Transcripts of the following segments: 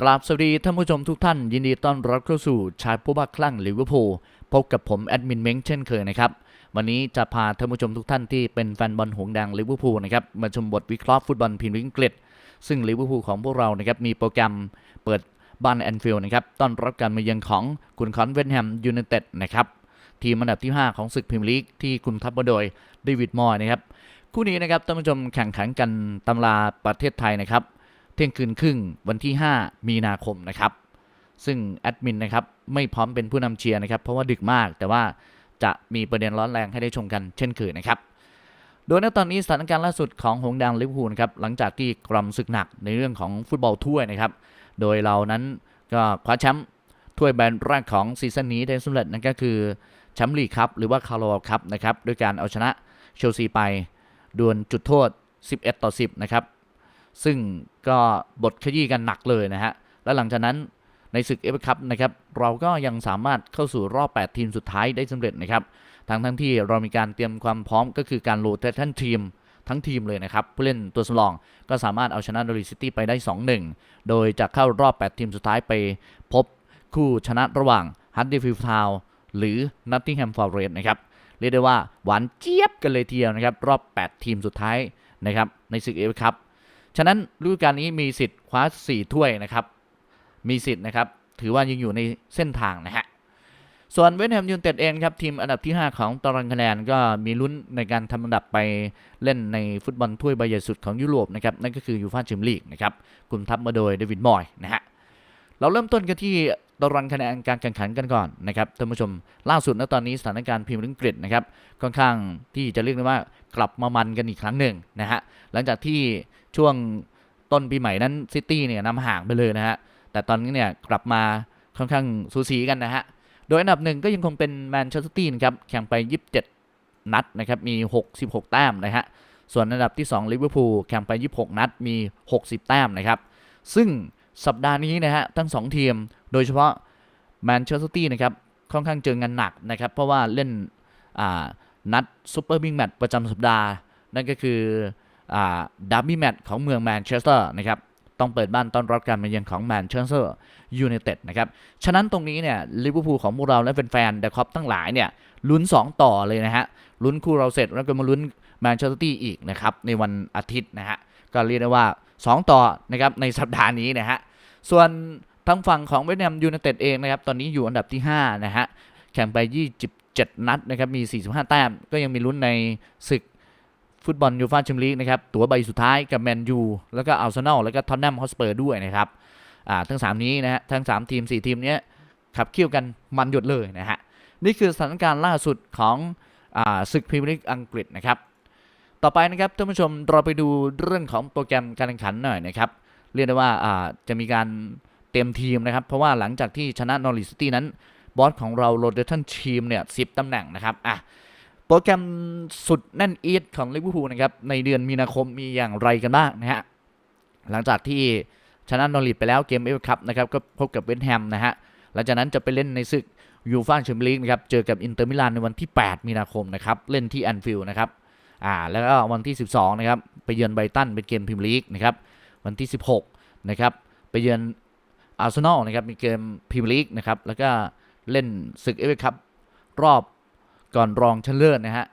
กราบสวัสดีท่านผู้ชมทุกท่าน ยินดีต้อนรับเข้าสู่ชายผู้บ้าคลั่งลิเวอร์พูลพบกับผมแอดมินเม้งเช่นเคยนะครับ วันนี้จะพาท่านผู้ชมทุกท่านที่เป็นแฟนบอลหงแดงลิเวอร์พูลนะครับมาชมบทวิเคราะห์ฟุตบอลพรีเมียร์ลีกอังกฤษ ซึ่งลิเวอร์พูลของพวกเรานะครับมีโปรแกรมเปิดบ้านแอนฟิลด์นะครับต้อนรับการมาเยือนของกุนคอนเวนแฮมยูไนเต็ดนะครับทีมอันดับที่ 5 ของศึกพรีเมียร์ลีกที่คุมทัพมาโดยเดวิดมอยส์นะครับคู่นี้นะครับท่านผู้ชมแข่งขันกันตำราประเทศไทยนะครับ เที่ยงคืนครึ่งวันที่ 5 มีนาคมนะครับ ซึ่งแอดมินนะครับไม่พร้อมเป็นผู้นำเชียร์นะครับ เพราะว่าดึกมากแต่ว่าจะมีประเด็นร้อนแรงให้ได้ชมกันเช่นเคยนะครับ โดยในตอนนี้สถานการณ์ล่าสุดของหงส์แดงลิเวอร์พูลนะครับหลังจากที่กรำศึกหนักในเรื่องของฟุตบอลถ้วยนะครับ โดยเรานั้นก็คว้าแชมป์ถ้วยแบรนด์แรกของซีซั่นนี้ได้สำเร็จนั่นก็คือแชมป์ลีกครับหรือว่าคาร์ลคัพนะครับด้วยการเอาชนะเชลซีไปดวลจุดโทษ 11 ต่อ 10 นะครับ ซึ่งก็บทขยี้กันหนักเลยนะฮะ และหลังจากนั้นในศึกเอฟคัพนะครับ เราก็ยังสามารถเข้าสู่รอบ 8 ทีมสุดท้ายได้สำเร็จนะครับ ทั้งทั้งที่เรามีการเตรียมความพร้อมก็คือการโหลดท่านทีมทั้งทีมเลยนะครับ ผู้เล่นตัวสำรองก็สามารถเอาชนะดอริซิตี้ไปได้ 2-1 โดยจะเข้ารอบ 8 ทีมสุดท้ายไปพบคู่ชนะระหว่างฮัตเดฟิลทาวหรือนัตติงแฮมฟอร์เรสนะครับ เรียกได้ว่าหวานเจี๊ยบกันเลยทีเดียวนะครับ รอบ 8 ทีมสุดท้ายนะครับในศึกเอฟคัพ ฉะนั้นฤดูกาลนี้มีสิทธิ์คว้า 4 ถ้วยนะครับ มีสิทธิ์นะครับ ถือว่ายังอยู่ในเส้นทางนะฮะ ส่วนเวสต์แฮมยูไนเต็ดเองครับ ทีมอันดับที่ 5 ของตารางคะแนนก็มีลุ้นในการทำอันดับไปเล่นในฟุตบอลถ้วยใบใหญ่สุดของยุโรปนะครับ นั่นก็คือยูฟ่าแชมเปี้ยนลีกนะครับกลุ่มทัพมาโดยเดวิดมอยส์นะฮะ เราเริ่มต้นกันที่ ตารางคะแนนการแข่งขันกันก่อนนะครับท่านผู้ชมล่าสุดณตอนนี้สถานการณ์พรีเมียร์ลีกอังกฤษนะครับค่อนข้างที่จะเรียกได้ว่ากลับมามันกันอีกครั้งหนึ่งนะฮะหลังจากที่ช่วงต้นปีใหม่นั้นซิตี้เนี่ยนำห่างไปเลยนะฮะแต่ตอนนี้เนี่ยกลับมาค่อนข้างสูสีกันนะฮะโดยอันดับหนึ่งก็ยังคงเป็นแมนเชสเตอร์ซิตี้นะครับแข่งไป 27 นัดนะครับมี 66 แต้มนะฮะส่วนอันดับที่2ลิเวอร์พูลแข่งไป 26 นัดมี 60 แต้มนะครับซึ่ง สัปดาห์นี้นะฮะทั้ง 2 ทีม โดยเฉพาะแมนเชสเตอร์ซิตี้นะครับค่อนข้างเจองานหนักนะครับ เพราะว่าเล่นนัดซูเปอร์บิงแมตช์ประจำสัปดาห์ นั่นก็คือดับบี้แมตช์ของเมืองแมนเชสเตอร์นะครับต้องเปิดบ้านต้อนรับการมาเยือนของแมนเชสเตอร์ยูไนเต็ดนะครับ ฉะนั้นตรงนี้เนี่ยลิเวอร์พูลของพวกเราและแฟนๆเดอะคอปทั้งหลายเนี่ยลุ้น 2 ต่อเลยนะฮะ ลุ้นคู่เราเสร็จแล้วก็มาลุ้นแมนเชสเตอร์ตี้อีกนะครับ ในวันอาทิตย์นะฮะ ก็เรียกได้ว่า 2 ต่อนะครับในสัปดาห์นี้นะฮะส่วนทางฝั่งของเวสต์แฮมยูไนเต็ดเองนะครับตอนนี้อยู่อันดับที่ 5 นะฮะแข่งไป 27 นัดนะครับมี 45 แต้ม ก็ยังมีลุ้นในศึกฟุตบอลยูฟ่าแชมเปี้ยนลีกนะครับตั๋วใบสุดท้ายกับแมนยูแล้วก็อาร์เซนอลแล้วก็ท็อตแนมฮอสเปอร์ด้วยนะครับอ่าทั้ง 3 นี้นะฮะทั้ง 3 ทีม 4 ทีมนี้ขับเคี่ยวกันมันหยดเลยนะฮะนี่คือสถานการณ์ล่าสุดของอ่าศึกพรีเมียร์ลีกอังกฤษนะครับ ต่อไปนะครับท่านผู้ชมเราไปดูเรื่องของโปรแกรมการแข่งขันหน่อยนะครับ เรียกได้ว่าจะมีการเตรียมทีมนะครับ เพราะว่าหลังจากที่ชนะนอริสตี้นั้นบอสของเราโรเดชันทีมเนี่ยสิบตำแหน่งนะครับอะโปรแกรมสุดแน่นอีดของลิเวอร์พูลนะครับในเดือนมีนาคมมีอย่างไรกันบ้างนะฮะหลังจากที่ชนะนอริสไปแล้วเกมเอฟคัพนะครับก็พบกับเวสต์แฮมนะฮะหลังจากนั้นจะไปเล่นในศึกยูฟ่าแชมเปี้ยนลีกนะครับเจอกับอินเตอร์มิลานในวันที่ 8 มีนาคมนะครับเล่นที่แอนฟิลด์นะครับ อ่าแล้วก็วันที่ 12นะครับไปเยือนไบรตันเป็นเกมพรีเมียร์ลีกนะครับวันที่ 16นะครับไปเยือนอาร์เซนอลนะครับมีเกมพรีเมียร์ลีกนะครับแล้วก็เล่นศึกเอฟเอคัพรอบก่อนรองชนะเลิศนะฮะ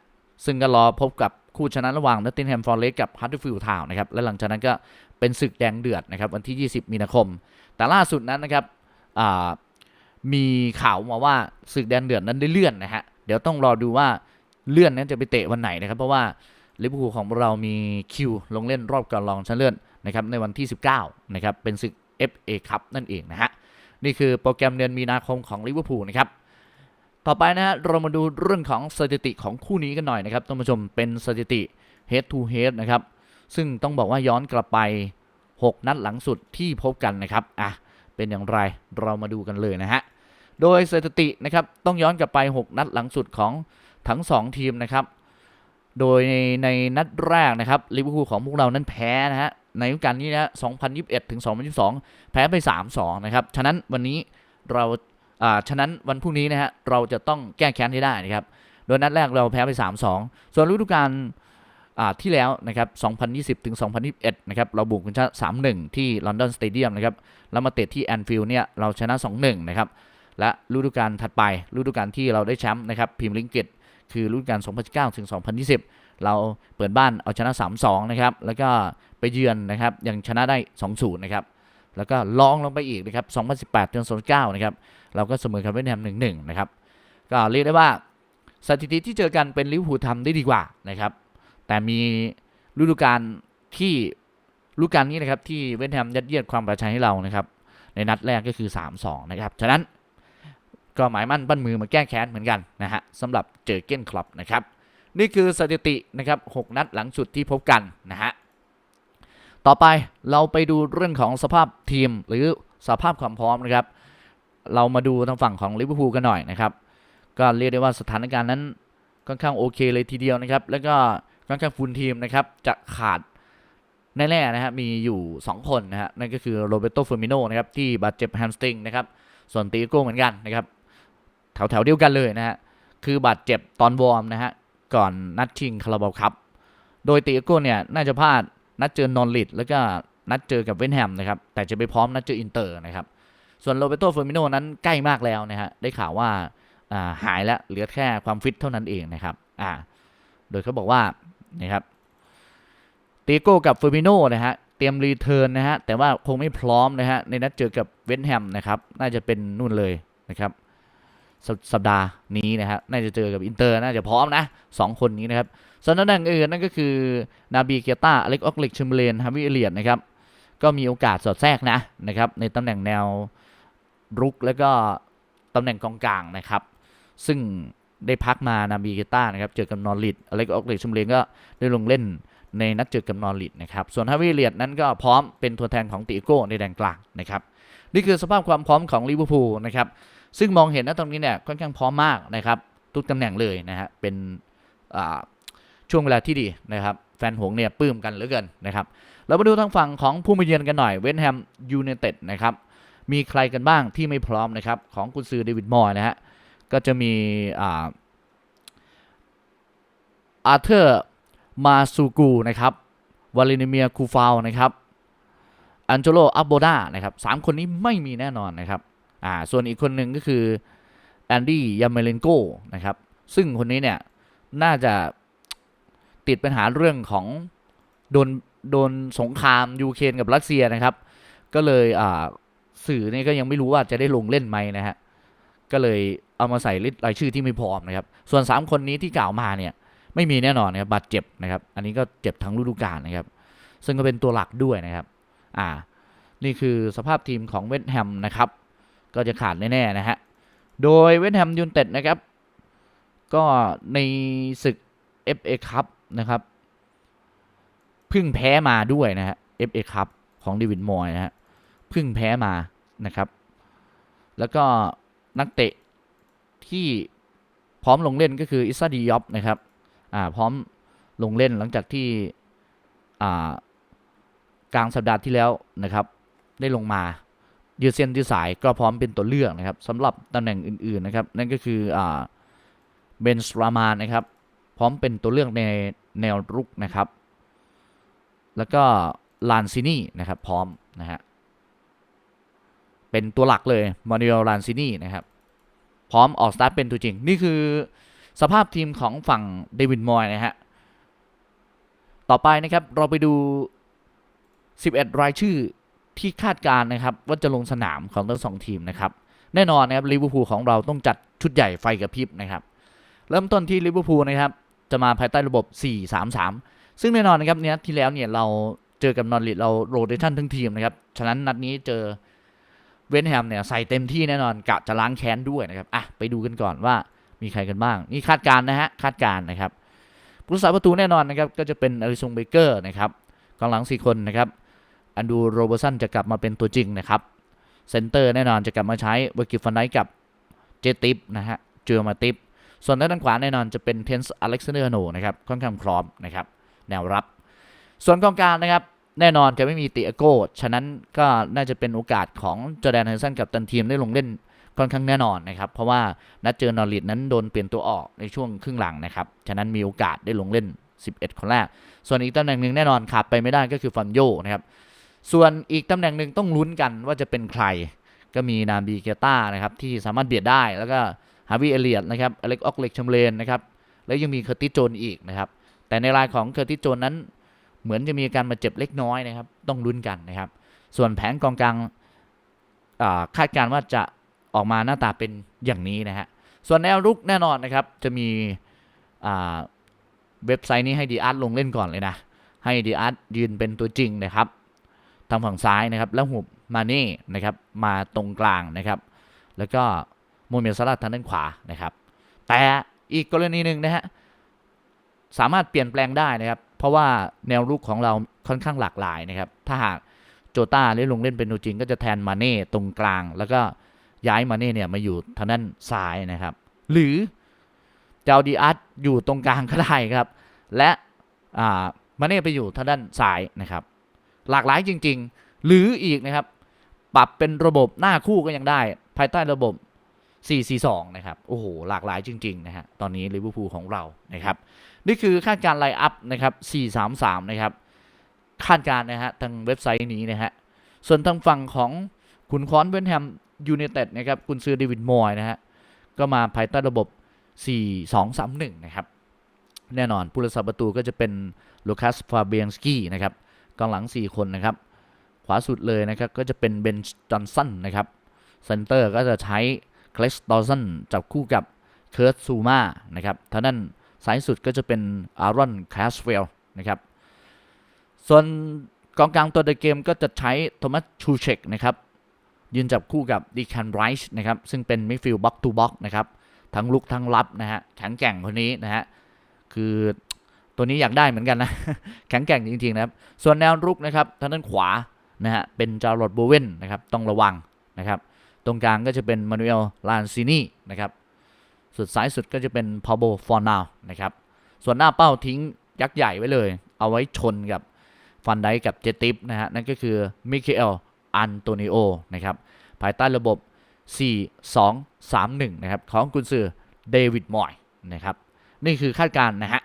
ซึ่งก็รอพบกับคู่ชนะระหว่างนัตติงแฮมฟอร์เรสกับฮัตเตอร์ฟิลด์ทาวน์นะครับและหลังจากนั้นก็เป็นศึกแดงเดือดนะครับวันที่ 20 มีนาคม แต่ล่าสุดนั้นนะครับอ่ามีข่าวมาว่าศึกแดนเดือดนั้นได้เลื่อนนะฮะเดี๋ยวต้องรอดูว่า เลื่อนนั้นจะไปเตะวันไหนนะครับ เพราะว่าลิเวอร์พูลของเรามีคิวลงเล่นรอบก่อนรองชนะเลิศนะครับในวันที่ 19นะครับเป็นศึก FA คัพนั่นเองนะฮะนี่คือโปรแกรมเดือนมีนาคมของลิเวอร์พูลนะครับต่อไปนะฮะเรามาดูเรื่องของสถิติของคู่นี้กันหน่อยนะครับท่านผู้ชมเป็นสถิติ head to head นะครับซึ่งต้องบอกว่าย้อนกลับไป 6 นัดหลังสุดที่พบกันนะครับอะเป็นอย่างไรเรามาดูกันเลยนะฮะโดยสถิตินะครับต้องย้อนกลับไป 6 นัดหลังสุดของ ทั้ง 2 ทีมนะครับ โดยในในนัดแรกนะครับลิเวอร์พูลของพวกเรานั้นแพ้นะฮะในฤดูกาลนี้นะ2021ถึง2022 แพ้ไป 3-2 นะครับ ฉะนั้นวันนี้เราอ่าฉะนั้นวันพรุ่งนี้นะฮะเราจะต้องแก้แค้นให้ได้นะครับ โดยนัดแรกเราแพ้ไป 3-2 ส่วนฤดูกาลอ่าที่แล้วนะครับ 2020 ถึง 2021 นะครับ เราบุกกันชนะ3-1 ที่ลอนดอนสเตเดียมนะครับ แล้วมาเตะที่แอนฟิลด์เนี่ย เราชนะ 2-1 นะครับ และฤดูกาลถัดไปฤดูกาลที่เราได้แชมป์นะครับพรีเมียร์ลีกอังกฤษ คือฤดูกาล2019 ถึง 2020 เราเปิดบ้านเอาชนะ 3-2 นะครับ แล้วก็ไปเยือนนะครับ ยังชนะได้ 2-0 นะครับ แล้วก็ลองลงไปอีกนะครับ 2018 ถึง 2019 นะครับ เราก็เสมอกับเวียดนาม 1-1 นะครับ ก็เรียกได้ว่าสถิติที่เจอกันเป็นลิเวอร์พูลทำได้ดีกว่านะครับ แต่มีฤดูกาลที่ฤดูกาลนี้นะครับที่เวสต์แฮมยัดเยียดความประชัยให้เรานะครับ ในนัดแรกก็คือ 3-2 นะครับ ฉะนั้น ก็หมายมั่นปั้นมือมาแก้แค้นเหมือนกันนะฮะสำหรับเจอเก้นคลับนะครับ นี่คือสถิตินะครับ6นัดหลังสุดที่พบกันนะฮะต่อไปเราไปดูเรื่องของสภาพทีมหรือสภาพความพร้อมนะครับ เรามาดูทางฝั่งของลิเวอร์พูลกันหน่อยนะครับ ก็เรียกได้ว่าสถานการณ์นั้นค่อนข้างโอเคเลยทีเดียวนะครับ แล้วก็ค่อนข้างฟูลทีมนะครับจะขาดแน่ๆนะฮะมีอยู่ 2 คนนะฮะนั่นก็คือโรเบโตเฟอร์มิโนนะครับที่บาดเจ็บแฮมสตริงนะครับส่วนตีโก้เหมือนกันนะครับ แถวๆเดียวกันเลยนะฮะ คือบาดเจ็บตอนวอร์มนะฮะ ก่อนนัดชิงคาราบาลคัพโดยตีโก้เนี่ยน่าจะพลาดนัดเจอนอริดแล้วก็นัดเจอกับเวนแฮมนะครับ แต่จะไปพร้อมนัดเจออินเตอร์นะครับ ส่วนโรเบโตเฟอร์มิโนนั้นใกล้มากแล้วนะฮะ ได้ข่าวว่าอ่าหายแล้วเหลือแค่ความฟิตเท่านั้นเองนะครับ อ่า โดยเขาบอกว่านะครับตีโก้กับเฟอร์มิโนนะฮะเตรียมรีเทิร์นนะฮะแต่ว่าคงไม่พร้อมนะฮะในนัดเจอกับเวนแฮมนะครับ น่าจะเป็นนู่นเลยนะครับ สสัปดาห์นี้นะฮะน่าจะเจอกับอินเตอร์น่าจะพร้อมนะสองคนนี้นะครับส่วนตำแหน่งอื่นนั่นก็คือนาบีเกียต้าอเล็กออกเล็กชิมเบเลนฮาวิเอเลียนนะครับก็มีโอกาสสอดแทรกนะนะครับในตำแหน่งแนวรุกแล้วก็ตำแหน่งกองกลางนะครับ ซึ่งได้พักมานาบีเกต้านะครับเจอกับนอริดอะไรก็ออกเลกชุมเลงก็ได้ลงเล่นในนัดเจอกับนอริดนะครับส่วนฮาวิเลียดนั้นก็พร้อมเป็นตัวแทนของติโก้ในแดนกลางนะครับนี่คือสภาพความพร้อมของลิเวอร์พูลนะครับ ซึ่งมองเห็นนะตรงนี้เนี่ยค่อนข้างพร้อมมากนะครับ ทุกตำแหน่งเลยนะฮะเป็นช่วงเวลาที่ดีนะครับ แฟนหงเนี่ยปลื้มกันเหลือเกินนะครับ เรามาดูทางฝั่งของผู้มาเยือนกันหน่อยเวนแฮมยูไนเต็ดนะครับมีใครกันบ้างที่ไม่พร้อมนะครับ ของกุนซือเดวิดมอยนะฮะก็จะมีอาอาเธอร์มาซูกูนะครับวาเลนิเมียคูฟาวนะครับอันเจโลอับโบดานะครับสามคนนี้ไม่มีแน่นอนนะครับ อ่าส่วนอีกคนหนึ่งก็คือแอนดี้ยาเมเลนโกนะครับ ซึ่งคนนี้เนี่ย น่าจะติดปัญหาเรื่องของโดนโดนสงครามยูเครนกับรัสเซียนะครับ ก็เลยอ่าสื่อนี่ก็ยังไม่รู้ว่าจะได้ลงเล่นไหมนะฮะ ก็เลยเอามาใส่ลิสต์รายชื่อที่ไม่พร้อมนะครับ ส่วน 3 คนนี้ที่กล่าวมาเนี่ย ไม่มีแน่นอนนะครับบาดเจ็บนะครับ อันนี้ก็เจ็บทั้งฤดูกาลนะครับ ซึ่งก็เป็นตัวหลักด้วยนะครับ อ่า นี่คือสภาพทีมของเวสต์แฮมนะครับ ก็จะขาดแน่ๆนะฮะ โดยเวสต์แฮมยูนเต็ดนะครับ ก็ในศึก FA ครับนะครับ เพิ่งแพ้มาด้วยนะฮะ FA ครับของเดวิดมอยนะฮะ เพิ่งแพ้มานะครับ แล้วก็นักเตะที่พร้อมลงเล่นก็คืออิซาดียอปนะครับ อ่า พร้อมลงเล่นหลังจากที่ อ่า กลางสัปดาห์ที่แล้วนะครับ ได้ลงมา ยืดเส้นยืดสายก็พร้อมเป็นตัวเลือกนะครับสำหรับตำแหน่งอื่นๆนะครับ นั่นก็คือเบนสรามานนะครับ พร้อมเป็นตัวเลือกในแนวรุกนะครับ แล้วก็ลานซินี่นะครับ พร้อมนะฮะเป็นตัวหลักเลยมาริโอลานซินี่นะครับ พร้อมออกสตาร์ทเป็นตัวจริง นี่คือสภาพทีมของฝั่งเดวิดมอยนะฮะต่อไปนะครับเราไปดู 11 รายชื่อ ที่คาดการณ์นะครับว่าจะลงสนามของทั้งสองทีมนะครับแน่นอนนะครับลิเวอร์พูลของเราต้องจัดชุดใหญ่ไฟกระพริบนะครับเริ่มต้นที่ลิเวอร์พูลนะครับจะมาภายใต้ระบบ 4-3-3 ซึ่งแน่นอนนะครับเนี่ยที่แล้วเนี่ยเราเจอกับนอริดเราโรเตชันทั้งทีมนะครับฉะนั้นนัดนี้เจอเวนแฮมเนี่ยใส่เต็มที่แน่นอนกะจะล้างแค้นด้วยนะครับอะไปดูกันก่อนว่ามีใครกันบ้าง นี่คาดการณ์นะฮะคาดการณ์นะครับผู้รักษาประตูแน่นอนนะครับก็จะเป็นอริซงเบเกอร์นะครับกองหลัง 4 คนนะครับ อันดูโรเบอร์สันจะกลับมาเป็นตัวจริงนะครับเซนเตอร์แน่นอนจะกลับมาใช้เวอร์กิฟันไนกับเจติปนะฮะเจอมาติปส่วนด้านขวาแน่นอนจะเป็นเทนส์อเล็กซานเดอร์โนนะครับค่อนข้างพร้อมนะครับแนวรับ ส่วนกองกลางนะครับแน่นอนจะไม่มีเตียโก้ ฉะนั้นก็น่าจะเป็นโอกาสของจอแดนเฮนสันกับตันทีมได้ลงเล่นค่อนข้างแน่นอนนะครับ เพราะว่านัดเจอนอริดนั้นโดนเปลี่ยนตัวออกในช่วงครึ่งหลังนะครับ ฉะนั้นมีโอกาสได้ลงเล่น 11 คนแรก ส่วนอีกตำแหน่งหนึ่งแน่นอนขาดไปไม่ได้ก็คือฟันโยนะครับ ส่วนอีกตำแหน่งหนึ่งต้องลุ้นกันว่าจะเป็นใคร ก็มีนาบีเกต้านะครับที่สามารถเบียดได้แล้วก็ฮาวิเอเลียตนะครับอเล็กออกเล็กชัมเลนนะครับแล้วยังมีเคอร์ติโจนอีกนะครับ แต่ในรายของเคอร์ติโจนนั้น เหมือนจะมีการมาเจ็บเล็กน้อยนะครับ ต้องลุ้นกันนะครับ ส่วนแผนกองกลางคาดการณ์ว่าจะออกมาหน้าตาเป็นอย่างนี้นะฮะส่วนแนวรุกแน่นอนนะครับจะมีเว็บไซต์นี้ให้ดีอาร์ตลงเล่นก่อนเลยนะ ให้ดีอาร์ตยืนเป็นตัวจริงนะครับ ทางฝั่งซ้ายนะครับ แล้วหุบมาเน่นะครับมาตรงกลางนะครับ แล้วก็โมเมลซาลาทางด้านขวานะครับ แต่อีกกรณีหนึ่งนะฮะสามารถเปลี่ยนแปลงได้นะครับ เพราะว่าแนวรุกของเราค่อนข้างหลากหลายนะครับ ถ้าหากโจต้าได้ลงเล่นเป็นตัวจริง ก็จะแทนมาเน่ตรงกลาง แล้วก็ย้ายมาเน่เนี่ยมาอยู่ทางด้านซ้ายนะครับ หรือเจะเอาดีอาร์ตอยู่ตรงกลางก็ได้ครับ และอ่ามาเน่ไปอยู่ทางด้านซ้ายนะครับ หลากหลายจริง ๆ หรืออีกนะครับ ปรับเป็นระบบหน้าคู่ก็ยังได้ ภายใต้ระบบ 4-4-2 นะครับ โอ้โห หลากหลายจริง ๆ นะฮะ ตอนนี้ลิเวอร์พูลของเรานะครับ นี่คือคาดการไลน์อัพนะครับ 4-3-3 นะครับ คาดการนะฮะ ทางเว็บไซต์นี้นะฮะ ส่วนทางฝั่งของขุนค้อนเวนแฮมยู i นเต็ดนะครับ คุณซือเดวิดมอยนะฮะ ก็มาภายใต้ระบบ 4-2-3-1 นะครับ แน่นอนผู้รักษาประตูก็จะเป็นลูคัสฟาเบียนสกี้นะครับ กองหลัง 4 คนนะครับ ขวาสุดเลยนะครับ ก็จะเป็นเบนจอนสันนะครับเซนเตอร์ก็จะใช้คลสตอสันจับคู่กับเคิร์ตซูมานะครับท่างด้นซ้ายสุดก็จะเป็นอารอนแคสเวลนะครับ ส่วนกองกลางตัวเดเกมก็จะใช้โทมัสชูเชกนะครับยืนจับคู่กับดีคันไรช์นะครับ ซึ่งเป็นมิดฟิลด์บ็อกทูบ็อกนะครับ ทั้งลุกทั้งรับนะฮะแข็งแกร่งคนนี้นะฮะ คือ ตัวนี้อยากได้เหมือนกันนะ แข็งแกร่งจริงๆนะครับ ส่วนแนวรุกนะครับทางด้านขวานะฮะเป็นจารอดโบเวนนะครับต้องระวังนะครับ ตรงกลางก็จะเป็นมานูเอลลานซินีนะครับสุดซ้ายสุดก็จะเป็นพาโบฟอร์นาวนะครับ ส่วนหน้าเป้าทิ้งยักษ์ใหญ่ไว้เลย เอาไว้ชนกับฟันไดกับเจติปนะฮะ นั่นก็คือมิเคลอันโตนิโอนะครับ ภายใต้ระบบ 4 2 3 1 นะครับ ของกุนซือเดวิดมอยนะครับ นี่คือคาดการณ์นะฮะ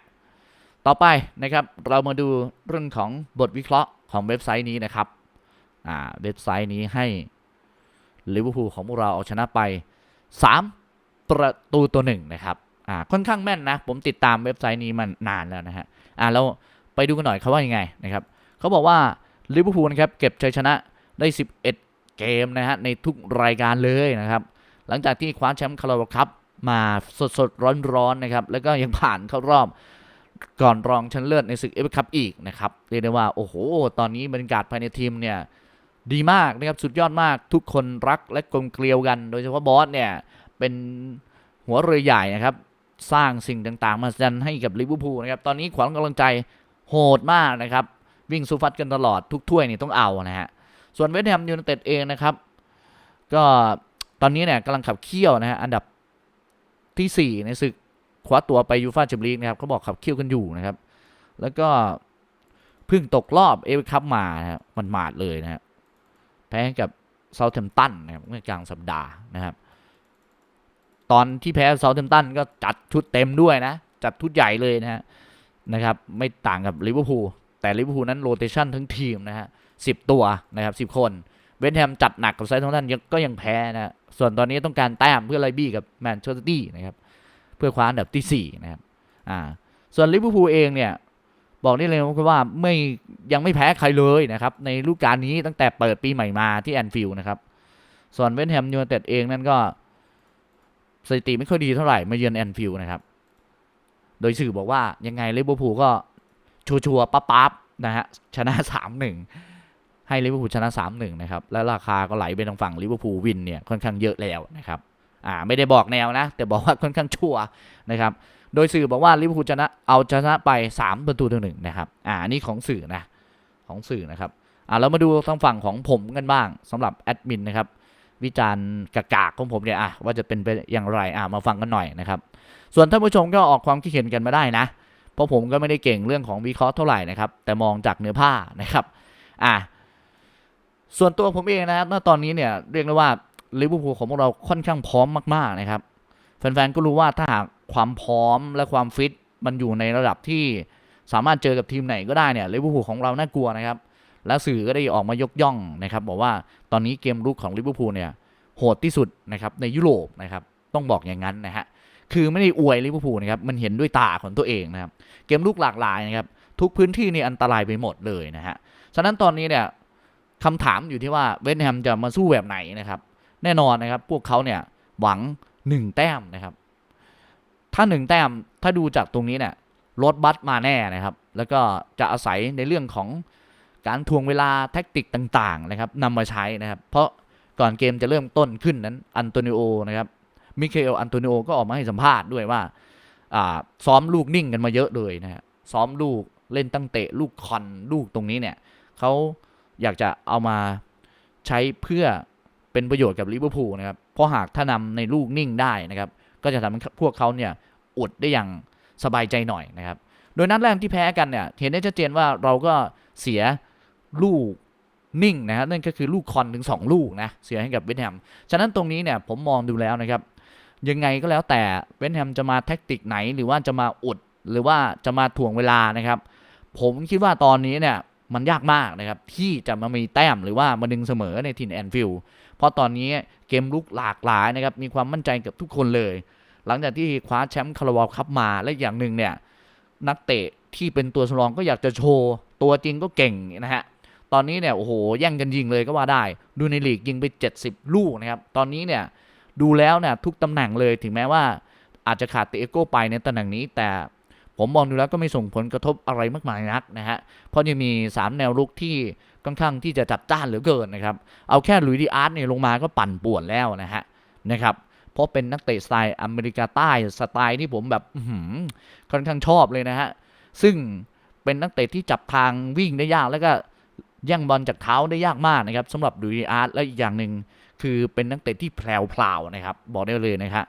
ต่อไปนะครับเรามาดูเรื่องของบทวิเคราะห์ของเว็บไซต์นี้นะครับอ่าเว็บไซต์นี้ให้ลิเวอร์พูลของพวกเราเอาชนะไป 3 ประตูตัวหนึ่งนะครับอ่าค่อนข้างแม่นนะ ผมติดตามเว็บไซต์นี้มานานแล้วนะฮะอ่าเราไปดูกันหน่อยเขาว่ายังไงนะครับเขาบอกว่าลิเวอร์พูลนะครับเก็บชัยชนะได้ 11 เกมนะฮะในทุกรายการเลยนะครับ หลังจากที่คว้าแชมป์คาราบาคัพมาสดสดร้อนๆนะครับแล้วก็ยังผ่านเข้ารอบ ก่อนรองชั้นเลิศในศึกเอฟเอคัพอีกนะครับเรียกได้ว่าโอ้โห ตอนนี้บรรยากาศภายในทีมเนี่ยดีมากนะครับสุดยอดมากทุกคนรักและกลมเกลียวกัน โดยเฉพาะบอสเนี่ยเป็นหัวเรือใหญ่นะครับ สร้างสิ่งต่างๆ มาดันให้กับลิเวอร์พูลนะครับตอนนี้ขวัญกำลังใจโหดมากนะครับ วิ่งสู้ฟัดกันตลอดทุกถ้วยนี่ต้องเอานะฮะส่วนเวสต์แฮมยูไนเต็ดเองนะครับ ก็ตอนนี้เนี่ยกำลังขับเคี่ยวนะฮะอันดับทีสี่4 ในศึก คว้าตัวไปยูฟ่าแชมเปี้ยนลีกนะครับเขาบอกขับเคี่ยวกันอยู่นะครับ แล้วก็เพิ่งตกรอบเอฟคัพมานะครับมันหมาดเลยนะฮะแพ้กับเซาเทมตันนะครับเมื่อกลางสัปดาห์นะครับ ตอนที่แพ้เซาเทมตันก็จัดชุดเต็มด้วยนะ จัดชุดใหญ่เลยนะฮะนะครับ ไม่ต่างกับลิเวอร์พูลแต่ลิเวอร์พูลนั้นโรเตชันทั้งทีมนะฮะสิบตัวนะครับสิบคนเวนแฮมจัดหนักกับไซต์ทั้งนั้นก็ยังแพ้นะฮะส่วนตอนนี้ต้องการแต้มเพื่อไล่บี้กับแมนเชสเตอร์ตี้นะครับ เพื่อคว้าอันดับที่สี่นะครับอ่าส่วนลิเวอร์พูลเองเนี่ยบอกได้เลยว่าไม่ยังไม่แพ้ใครเลยนะครับในฤดูกาลนี้ตั้งแต่เปิดปีใหม่มาที่แอนฟิลด์นะครับส่วนเวนแฮมยูไนเต็ดเองนั่นก็สถิติไม่ค่อยดีเท่าไหร่มาเยือนแอนฟิลด์นะครับ โดยสื่อบอกว่ายังไงลิเวอร์พูลก็ชัวร์ๆปั๊บๆนะฮะชนะ 3-1 ให้ลิเวอร์พูลชนะ 3-1 นะครับ และราคาก็ไหลไปทางฝั่งลิเวอร์พูลวินเนี่ยค่อนข้างเยอะแล้วนะครับ อ่าไม่ได้บอกแนวนะ แต่บอกว่าค่อนข้างชัวนะครับ โดยสื่อบอกว่าลิเวอร์พูลชนะเอาชนะไป 3 ประตูต่อหนึ่งนะครับอ่านี่ของสื่อนะของสื่อนะครับอ่าเรามาดูทางฝั่งของผมกันบ้างสำหรับแอดมินนะครับวิจารณ์กากๆของผมเนี่ยอะว่าจะเป็นไปอย่างไรอ่ามาฟังกันหน่อยนะครับส่วนท่านผู้ชมก็ออกความคิดเห็นกันมาได้นะ เพราะผมก็ไม่ได้เก่งเรื่องของวิเคราะห์เท่าไหร่นะครับแต่มองจากเนื้อผ้านะครับอ่าส่วนตัวผมเองนะครับณตอนนี้เนี่ยเรียกได้ว่า ลิเวอร์พูลของพวกเราค่อนข้างพร้อมมากๆนะครับ แฟนๆก็รู้ว่าถ้าหากความพร้อมและความฟิตมันอยู่ในระดับที่สามารถเจอกับทีมไหนก็ได้เนี่ยลิเวอร์พูลของเราน่ากลัวนะครับ และสื่อก็ได้ออกมายกย่องนะครับ บอกว่าตอนนี้เกมรุกของลิเวอร์พูลเนี่ยโหดที่สุดนะครับในยุโรปนะครับต้องบอกอย่างนั้นนะฮะคือไม่ได้อวยลิเวอร์พูลนะครับมันเห็นด้วยตาของตัวเองนะครับเกมลุกหลากหลายนะครับทุกพื้นที่นี่อันตรายไปหมดเลยนะฮะฉะนั้นตอนนี้เนี่ยคำถามอยู่ที่ว่าเวสต์แฮมจะมาสู้แบบไหนนะครับ แน่นอนนะครับ พวกเขาเนี่ยหวังหนึ่งแต้มนะครับ ถ้าหนึ่งแต้มถ้าดูจากตรงนี้เนี่ยรถบัสมาแน่นะครับ แล้วก็จะอาศัยในเรื่องของการทวงเวลาแท็กติกต่างๆนะครับนำมาใช้นะครับ เพราะก่อนเกมจะเริ่มต้นขึ้นนั้นอันโตนิโอนะครับมิเคลอันโตนิโอก็ออกมาให้สัมภาษณ์ด้วยว่าซ้อมลูกนิ่งกันมาเยอะเลยนะฮะซ้อมลูกเล่นตั้งเตะลูกคอนลูกตรงนี้เนี่ยเขาอยากจะเอามาใช้เพื่อ เป็นประโยชน์กับลิเวอร์พูลนะครับ เพราะหากถ้านำในลูกนิ่งได้นะครับ ก็จะทำให้พวกเขาเนี่ยอดได้อย่างสบายใจหน่อยนะครับ โดยนัดแรกที่แพ้กันเนี่ยเห็นได้ชัดเจนว่าเราก็เสียลูกนิ่งนะฮะนั่นก็คือลูกคอนถึง 2 ลูกนะเสียให้กับเวสต์แฮมฉะนั้นตรงนี้เนี่ยผมมองดูแล้วนะครับ ยังไงก็แล้วแต่เวสต์แฮมจะมาแท็กติกไหน หรือว่าจะมาอุดหรือว่าจะมาถ่วงเวลานะครับ ผมคิดว่าตอนนี้เนี่ยมันยากมากนะครับ ที่จะมามีแต้มหรือว่ามาดึงเสมอในถิ่นแอนฟิลด์ เพราะตอนนี้เกมลุกหลากหลายนะครับมีความมั่นใจกับทุกคนเลย หลังจากที่คว้าแชมป์คาราบาวคัพมาและอย่างหนึ่งเนี่ยนักเตะที่เป็นตัวสำรองก็อยากจะโชว์ ตัวจริงก็เก่งนะฮะตอนนี้เนี่ยโอ้โหแย่งกันยิงเลยก็ว่าได้ ดูในลีกยิงไป 70 ลูกนะครับตอนนี้เนี่ยดูแล้วเนี่ยทุกตำแหน่งเลยถึงแม้ว่าอาจจะขาดเตเอโก้ไปในตำแหน่งนี้แต่ ผมมองดูแล้วก็ไม่ส่งผลกระทบอะไรมากมายนักนะฮะ เพราะยังมี 3 แนวรุกที่ค่อนข้างที่จะจัดจ้านเหลือเกินนะครับ เอาแค่ลุยดีอาร์ตเนี่ยลงมาก็ปั่นป่วนแล้วนะฮะนะครับ เพราะเป็นนักเตะสไตล์อเมริกาใต้สไตล์ที่ผมแบบค่อนข้างชอบเลยนะฮะ ซึ่งเป็นนักเตะที่จับทางวิ่งได้ยากแล้วก็ย่งบอลจากเท้าได้ยากมากนะครับสำหรับดูดีอาร์ตและอีกอย่างหนึ่งคือเป็นนักเตะที่แพรวๆนะครับ บอกได้เลยนะครับ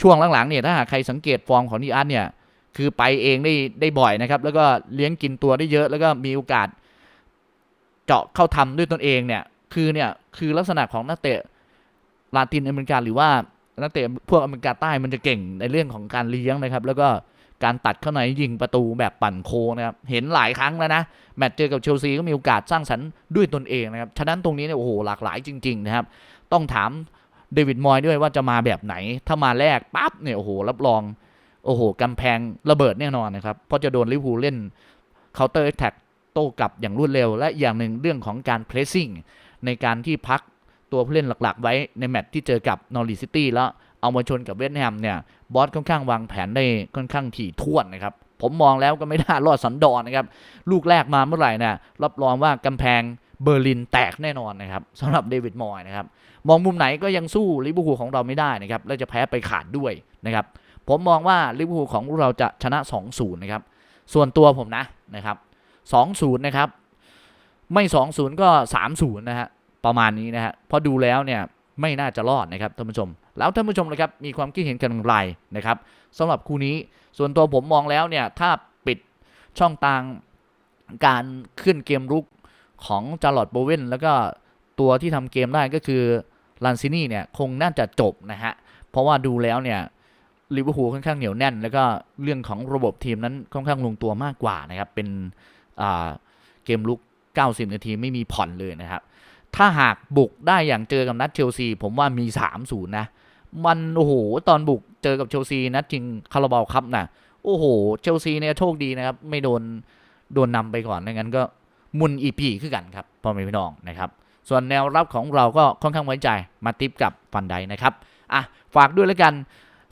ช่วงหลังๆเนี่ยถ้าหากใครสังเกตฟอร์มของดีอาร์ตเนี่ย คือไปเองได้ได้บ่อยนะครับ แล้วก็เลี้ยงกินตัวได้เยอะ แล้วก็มีโอกาสเจาะเข้าทำด้วยตนเองเนี่ย คือเนี่ยคือลักษณะของนักเตะลาตินอเมริกาหรือว่านักเตะพวกอเมริกาใต้มันจะเก่งในเรื่องของการเลี้ยงนะครับ แล้วก็การตัดเข้าในยิงประตูแบบปั่นโค้งนะครับ เห็นหลายครั้งแล้วนะ แมตช์เจอกับเชลซีก็มีโอกาสสร้างสรรค์ด้วยตนเองนะครับ ฉะนั้นตรงนี้เนี่ยโอ้โหหลากหลายจริง ๆ นะครับ ต้องถามเดวิดมอยด้วยว่าจะมาแบบไหน ถ้ามาแรกปั๊บเนี่ยโอ้โหรับรอง โอ้โหกำแพงระเบิดแน่นอนนะครับ เพราะจะโดนลิเวอร์พูลเล่นเคาน์เตอร์แท็กโต้กลับอย่างรวดเร็ว และอย่างหนึ่งเรื่องของการเพรสซิ่งในการที่พักตัวผู้เล่นหลักๆ ไว้ในแมตช์ที่เจอกับนอริซิตี้แล้วเอามาชนกับเวสต์แฮมเนี่ยบอสค่อนข้างวางแผนได้ค่อนข้างถี่ถ้วนนะครับ ผมมองแล้วก็ไม่น่ารอดสันดอนนะครับ ลูกแรกมาเมื่อไหร่นี่ยรับรองว่ากำแพงเบอร์ลินแตกแน่นอนนะครับสำหรับเดวิดมอยนะครับ มองมุมไหนก็ยังสู้ลิเวอร์พูลของเราไม่ได้นะครับ และจะแพ้ไปขาดด้วยนะครับ ผมมองว่าลิเวอร์พูลของเราจะชนะ 2-0 นะครับ ส่วนตัวผมนะนะครับ 2-0 นะครับ ไม่ 2-0 ก็ 3-0 นะฮะ ประมาณนี้นะฮะพราะดูแล้วเนี่ยไม่น่าจะรอดนะครับท่านผู้ชม แล้วท่านผู้ชมนะครับมีความคิดเห็นกันอย่างไรนะครับสำหรับคู่นี้ส่วนตัวผมมองแล้วเนี่ยถ้าปิดช่องทางการขึ้นเกมรุกของจาร์ลอตโบเวนแล้วก็ตัวที่ทำเกมได้ก็คือลันซินี่เนี่ยคงน่าจะจบนะฮะเพราะว่าดูแล้วเนี่ย ลิเวอร์พูลค่อนข้างเหนียวแน่น แล้วก็เรื่องของระบบทีมนั้นค่อนข้างลงตัวมากกว่านะครับ เป็นเกมลุก 90 นาทีไม่มีผ่อนเลยนะครับ ถ้าหากบุกได้อย่างเจอกับนัดเชลซี ผมว่ามี 3-0 นะ มันโอ้โหตอนบุกเจอกับเชลซีนัดจริงคาราบาวครับนะโอ้โหเชลซีเนี่ยโชคดีนะครับ ไม่โดนโดนนำไปก่อนไม่งั้นก็มุนอีพีขึ้นกันครับพ่อแม่พี่น้องนะครับ ส่วนแนวรับของเราก็ค่อนข้างไว้ใจมาติปกับฟันไดนะครับอะฝากด้วยแล้วกัน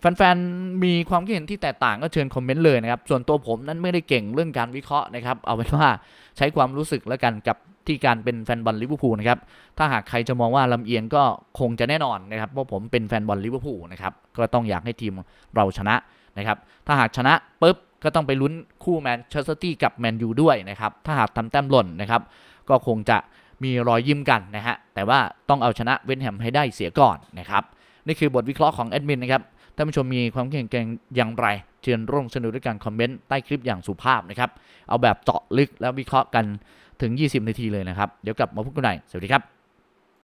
แฟนๆ มีความคิดเห็นที่แตกต่างก็เชิญคอมเมนต์เลยนะครับ ส่วนตัวผมนั้นไม่ได้เก่งเรื่องการวิเคราะห์นะครับ เอาเป็นว่าใช้ความรู้สึกแล้วกันกับที่การเป็นแฟนบอลลิเวอร์พูลนะครับ ถ้าหากใครจะมองว่าลำเอียงก็คงจะแน่นอนนะครับ เพราะผมเป็นแฟนบอลลิเวอร์พูลนะครับ ก็ต้องอยากให้ทีมเราชนะนะครับ ถ้าหากชนะปุ๊บก็ต้องไปลุ้นคู่แมนเชสเตอร์ตี้กับแมนยูด้วยนะครับ ถ้าหากทำแต้มหล่นนะครับ ก็คงจะมีรอยยิ้มกันนะฮะ แต่ว่าต้องเอาชนะเวนแฮมให้ได้เสียก่อนนะครับ นี่คือบทวิเคราะห์ของแอดมินนะครับ ท่านผู้ชมมีความเก่งแกร่งอย่างไร เชิญร่วมสนุกด้วยการคอมเมนต์ใต้คลิปอย่างสุภาพนะครับเอาแบบเจาะลึกแล้ววิเคราะห์กันถึง 20 นาทีเลยนะครับ เดี๋ยวกลับมาพบกันใหม่สวัสดีครับ